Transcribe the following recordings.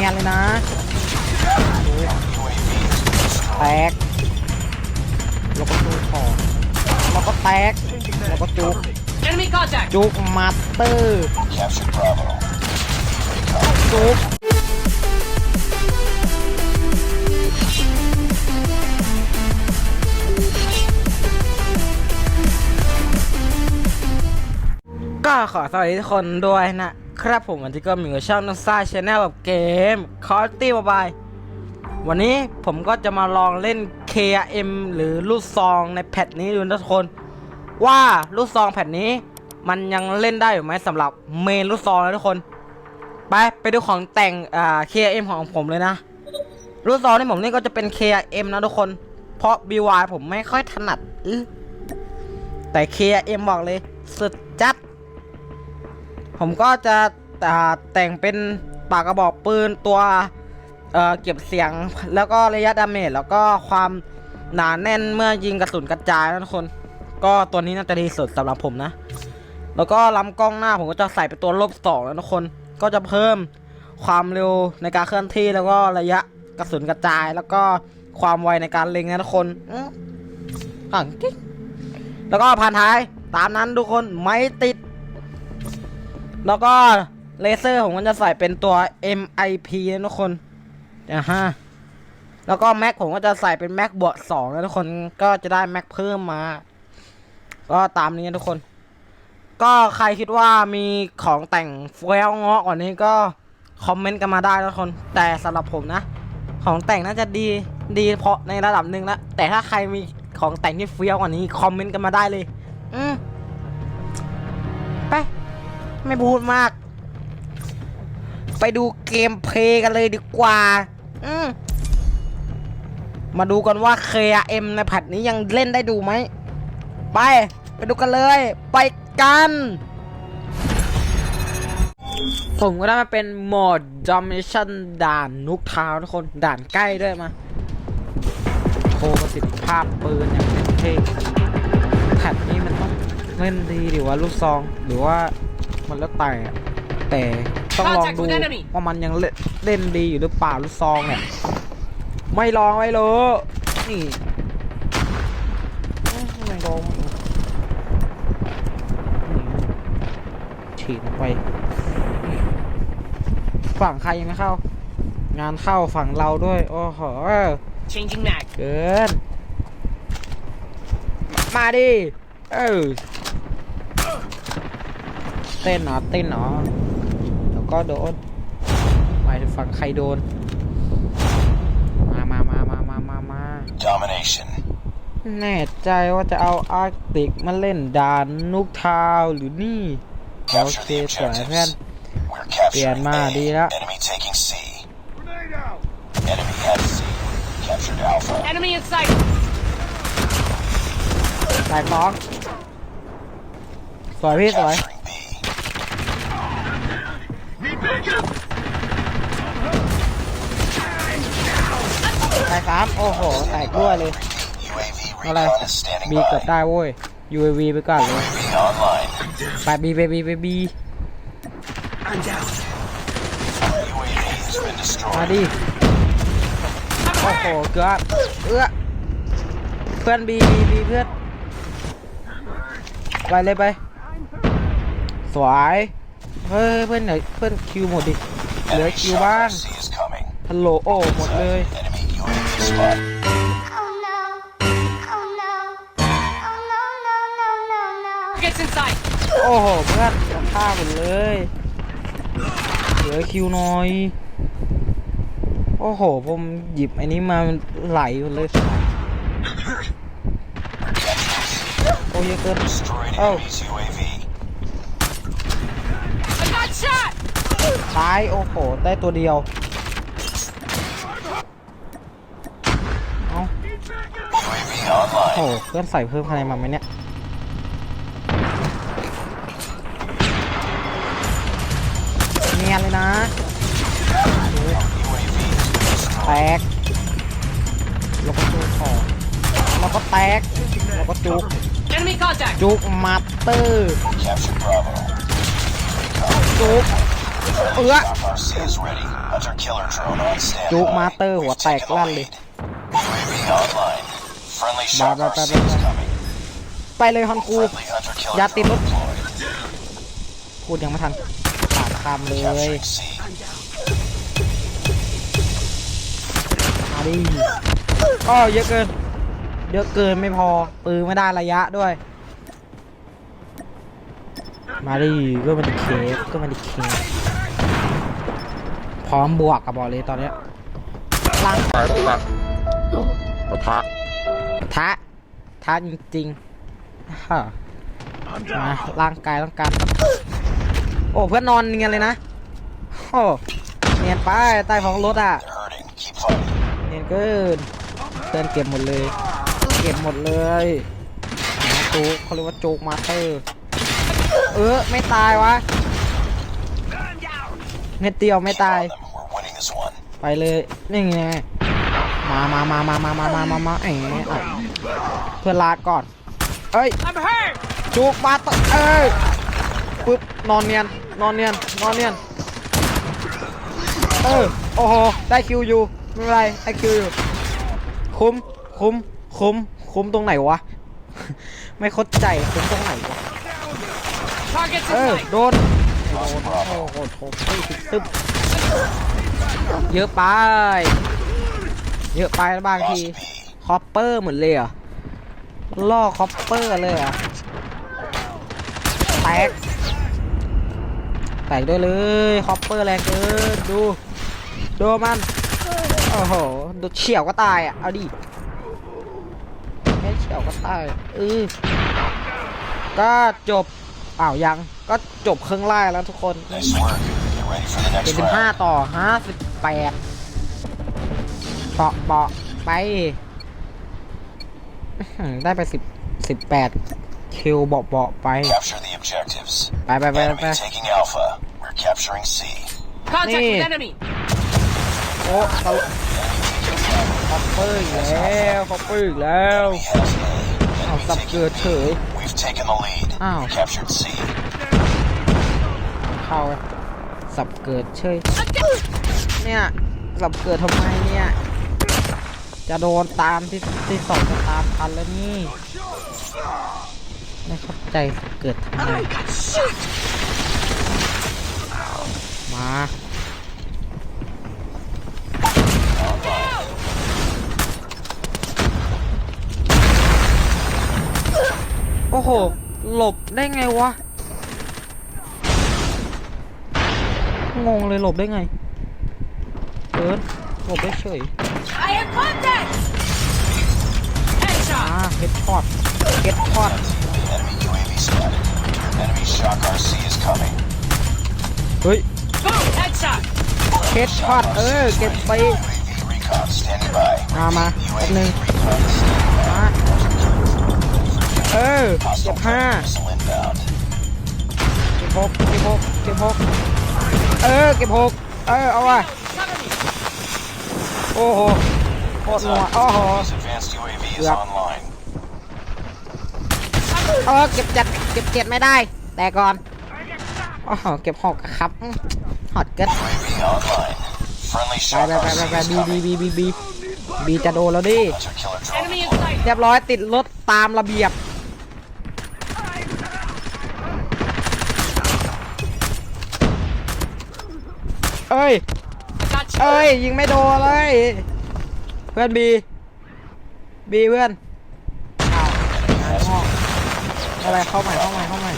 เนียนเลยนะแตกแล้วก็จูของแล้วก็แตกแล้วก็จุก Enemy contact! จุกมาสเตอร์ Capture Bravo. จุกก็ขอสวัสดีทุกคนด้วยนะ ครับผมวันที่ก็มีกับช่องนักซ่าชาแนลแบบเกมคอร์ตี้บายวันนี้ผมก็จะมาลองเล่น KM หรือลูกซองในแพทนี้ดูนะทุกคน ว่าลูกซองแผ่นนี้ มันยังเล่นได้อยู่ไหมสำหรับเมนลูกซองนะทุกคน ไปไปดูของแต่งอ่า KM ของผมเลยนะลูกซองที่ผมนี่ก็จะเป็น KM นะทุกคน เพราะ BY ผมไม่ค่อยถนัดแต่ KM บอกเลยสุดจัด ผมก็จะแต่งเป็นปากกระบอกปืนตัวเเก็บเสียงแล้วก็ระยะดาเมจแล้วก็ความหนาแน่นเมื่อยิงกระสุนกระจายนะทุกคน ก็ตัวนี้น่าจะดีสุดสำหรับผมนะ แล้วก็ลำกล้องหน้าผมก็จะใส่เป็นตัวลบสองแล้วทุกคนก็จะเพิ่มความเร็วในการเคลื่อนที่แล้วก็ระยะกระสุนกระจาย แล้วก็ความไวในการเล็งนะทุกคนอื้ออ่างกิ๊กแล้วก็ผ่านท้ายตามนั้นทุกคนไม่ติด แล้วก็เลเซอร์ผมก็จะใส่เป็นตัว MIP นะทุกคนนะฮะแล้วก็แม็กผมก็จะใส่เป็นแม็กบวกสองนะทุกคนก็จะได้แม็กเพิ่มมา ก็ตามนี้นะทุกคน ก็ใครคิดว่ามีของแต่งแฟลเงาะกว่านี้ก็คอมเมนต์กันมาได้นะทุกคน แต่สำหรับผมนะ ของแต่งน่าจะดีดีเพราะในระดับหนึ่งแล้วแต่ถ้าใครมีของแต่งที่เฟี้ยวกว่านี้คอมเมนต์กันมาได้เลย อืม ไม่พูดมาก ไปดูเกมเพลย์กันเลยดีกว่า อืมมาดูกันว่า KM ในแพทนี้ยังเล่นได้ดูไหม ไป ไปดูกันเลย ไปกัน ผมก็ได้มาเป็นโหมด Domination ด่านนุกเท้าทุกคน ด่านใกล้ด้วยมาโชว์ประสิทธิภาพปืนอย่างเต็มที่แพทนี้มันต้องเล่นดีหรือว่าลูกซองหรือว่า มันแล้วแต่อะแต่ต้องลองดู Contact with enemy ว่ามันยังเล่นเล่นดีอยู่หรือเปล่าลูกซองเนี่ย ไม่ลองไม่รู้นี่เอ้ยไม่ลองนี่ฉีดไปนี่ฝั่งใครยังไม่เข้า งานเข้าฝั่งเราด้วย โอ้โห Changing mag. เกิน มาดิ เออ เต้นเหรอเต้นเหรอแล้วก็โดนหมายถึงฝั่งใครโดน มามามามามามามา Domination. แน่ใจว่าจะเอาอาร์กติกมาเล่นด่านนุกทาวน์หรือนี่โอ Capture เค the สวยเพื่อน objectives. We're capturing ma, A. di ra. Enemy taking C. Enemy has C. Captured Alpha. Enemy in sight! สายฟ้องสวยพี่สวยามโอ้โหแตกด้วยเลยอะไรบีเกิด by. ได้เว้ย UAV ไปก่อนเลยไปบีไปบีไปบีมาดิโอ้โหเกือบเอื้อเพื่อนบีบีบีเพื่อนไปเลยไปสวยเฮ้ยเพื่อนไหนเพื่อนคิวหมดดิเหลือคิวบ้างฮัลโหลโอ้หมดเลย spot. Oh no. Oh no. Oh no, no, no, no, no. Gets in sight! โอ้โหเพื่อนจะฆ่าหมดเลยเหลือคิวหน่อย โอ้โห ผมหยิบไอ้นี้มามันไหลหมดเลย โอ้เยอะเกิน Destroyed Oh. enemy's UAV. I got shot! ตายโอ้โห ได้ตัวเดียว โอ้ online. โหเพื่อนใส่เพิ่มคะแนนมาไหมเนี่ยเนียนเลยนะ UAV is แต destroyed. กแล้วก็จูของแล้วก็แตกแล้วก็จุก Enemy contact! จุกมาสเตอร์ Capture Bravo. จุกเอื้อ RC is ready. Hunter killer drone on standby. จุกมาสเตอร์หัว We've แตก taken the ลั่นเลย lead. UAV online. Friendly shock Ba, ba, ba, RC ba, is ba. coming. ไปเลยฮอนกู Friendly hunter killer Ya tiene- drone deployed. พูดยังไม่ทันปากคำเลย Capturing C. มาดิก็เยอะเกิน เยอะเกินไม่พอ ปืนไม่ได้ระยะด้วย มาดิก็มันดิเคฟก็มันดิเคฟพร้อมบวกกับบอลเลยตอนเนี้ยล่างปะทะปะทะท้า ท้าจริงๆฮะมาร่างกายต้องการ โอ้เพื่อนนอนเนียนเลยนะ โอ้เนียนไปใต้ท้องรถอะ They're hurting. Keep fighting. เนียนเกินเตือนเก็บหมดเลย เก็บหมดเลยนะโจ๊กเขาเรียกว่าโจ๊กมาสเตอร์ เออไม่ตายวะเม็ดเดียวไม่ตาย On them. We're winning this one. ไปเลยนี่ไง มามามามามามามามามาไอ้เพื่อนลาดก่อน เอ้ยจุกมาตเอ้ยปึ๊บนอนเนียนนอนเนียนนอนเนียนเออโอ้โหได้คิวอยู่ไม่เป็นไรได้คิวอยู่คุ้มคุ้มคุ้มคุ้มตรงไหนวะไม่เข้าใจคุ้มตรงไหนวะเออโดนโดนโอ้โหโอ้โหตึ๊บเยอะไป เยอะไปแล้วบางที Lost B. คอปเปอร์เหมือนเลยเหรอะล่อคอปเปอร์เลยเหรอะแตกแตกด้วยเลยคอปเปอร์แรงเกินดูดูมันโอ้โหดูเฉียวก็ตายอะเอาดิแค่เฉียวก็ตายเออก็จบอ้าวยังก็จบครึ่งแรกแล้วทุกคน Nice work. Get ready for the เจ็ด next สิบห้า round. ต่อห้าสิบแปดเปาะเปาะไปอื้อหือได้ไปสิบสิบแปดคิวเบาะเบาะไป Capture the objectives. ไปไปไปไป Enemy taking Alpha. We're capturing C. Contact Hey. with enemy. โอ้ตลกคอปเปอร์อีกแล้วคอปเปอร์อีกแล้ว Enemy has A. เอา Enemy สับ taking เกิดเฉย We've taken the lead. Ow. We captured C. เข้าสับเกิดเฉยเนี่ยสับเกิดทำไมเนี่ย จะโดนตามที่ที่สองจะตามทันแล้วนี่ ไม่เข้าใจเกิดทำไมมาโอ้โห หลบได้ไงวะ งงเลยหลบได้ไงเกินหลบได้เฉย I have contact. อ่า Headshot. เฮดช็อตเฮดช็อต Enemy UAV spotted. Enemy shock RC is coming. เฮ้ย Boom. Headshot. เฮดช็อต เออ เก็บไป UAV recon standing by. มามาแป๊บนึง Recon standing by. มาเออ เก็ Hostile บห้า missile inbound. เก็บหกเก็บหกเก็บหกเออ เก็บหกเออ เอาว่ะ Cover me. โอ้โหโค ตรนัวโอ้โห This advanced UAV is Yep. online. เออเก็บจัดเก็บเจ็ดไม่ได้ แต่ก่อนโอ้โหเก็บหกครับอื้อฮอตเกิน UAV online. Friendly ไป shock ไปไปไป RC ไป is บีบี coming. บีบีบีบีจะโดนแล้วดิ Hunter killer drone Enemy in deployed. sight. เรียบร้อยติดรถตามระเบียบเอ้ย Got you. เอ้ย ยิงไม่โดนเลยเพื่อนบีบีเพื่อนอ้าวหายห้องอะไรเข้าใหม่เข้าใหม่เข้าใหม่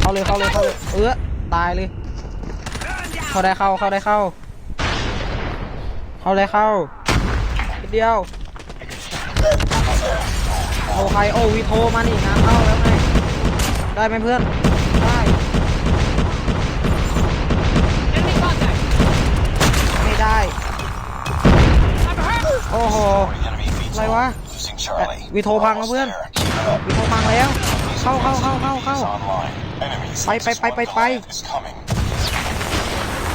เข้าเลยเข้าเลยเข้าเลยเออตายเลยเข้าได้เข้าเข้าได้เข้า เข้าได้เข้านิดเดียวโทรใครโอ้วีโทรมานี่งานเข้าแล้วไงได้ไหมเพื่อน โอ้โห อะไรวะ วิโทพังแล้วเพื่อน วิโทพังแล้ว เข้าเข้าเข้าเข้าเข้าไปไปไปไปไป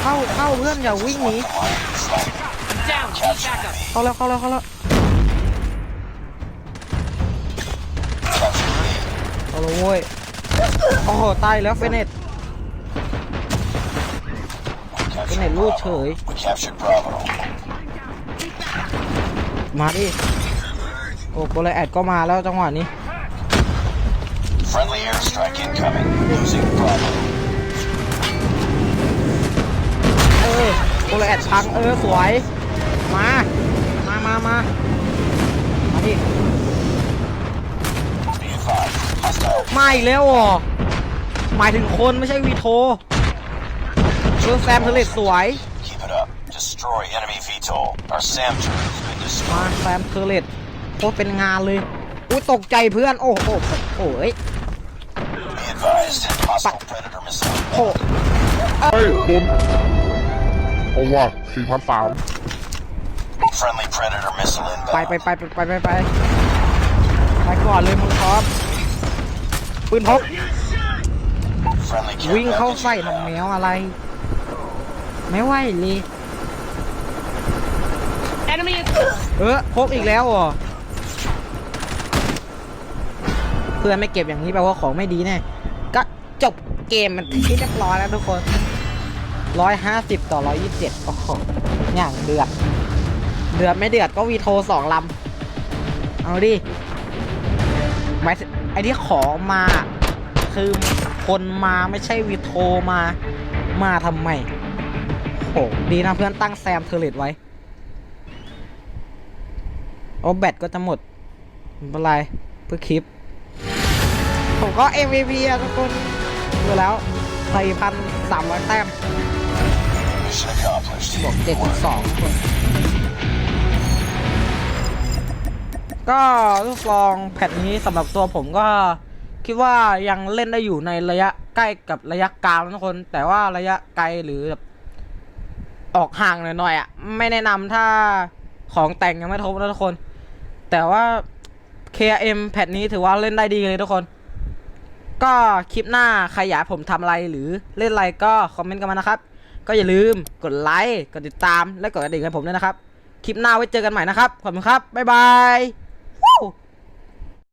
เข้าเข้าเพื่อนอย่าวิ่งหนี เข้าแล้วเข้าแล้วเข้าแล้วเอาละเว้ยโอ้โหตายแล้วเฟเนตเฟเนตลูดเฉย มาดิ โอ้โกเลยแอดก็มาแล้วจังหวะนี้ Friendly airstrike incoming. Losing Bravo. เออโกเลยแอดพังเออสวย มา มามามามาดิ Be advised. Hostile. มาอีกแล้วอะหมายถึงคนไม่ใช่วีโทเออแซมเทเลตสวย Keep it up. Destroy enemy VTOL. Our SAM turret has been มา destroyed. แซมเทเลตโคตรเป็นงานเลยอุ้ยตกใจเพื่อน โอ้โหโอ้ย Be advised. Hostile Predator missile. โอ้เฮ้ยคุณโอ้ว่ะสี่พันสาม Friendly Predator missile ไป inbound. ไปไปไปไปไปไปไปก่อนเลยมึงท็อปปืนพก Friendly care วิ่งเข้า package ใส่ทำแมวอะไร ไม่ไหวเลย Enemy in เออพกอีกแล้วเหรอเพื่อนไม่เก็บอย่างนี้แปลว่าของไม่ดีแน่ก็จบเกมมันที่เรียบร้อยแล้วทุกคนร้อยห้าสิบต่อร้อยยี่สิบเจ็ดโอ้โหอย่างเดือด เดือดไม่เดือดก็วีโทสองลำ เอาดิหมไอที่ขอมา คือคนมาไม่ใช่วีโทมา มาทำไมโหดีนะเพื่อนตั้งแซมเทอร์เลตไว้ อ้แบตก็จะหมดไม่เป็นไรเพื่อคลิป ผมก็ MVP อะทุกคนดูแล้ว4,300แต้ม Mission accomplished. บวก7.2ทุกคน ก็ลูกซองแพทนี้สำหรับตัวผมก็ คิดว่ายังเล่นได้อยู่ในระยะใกล้กับระยะกลางทุกคน แต่ว่าระยะไกลหรือแบบออกห่างหน่อยๆอะ ไม่แนะนำถ้าของแต่งยังไม่ทบนะทุกคน แต่ว่า KM แพทนี้ถือว่าเล่นได้ดีเลยทุกคน ก็คลิปหน้าใครอยากผมทำอะไรหรือเล่นอะไรก็คอมเมนต์กันมานะครับ ก็อย่าลืมกดไลค์ กดติดตาม และกดกระดิ่งให้ผมด้วยนะครับ คลิปหน้าไว้เจอกันใหม่นะครับ ขอบคุณครับ บ๊ายบาย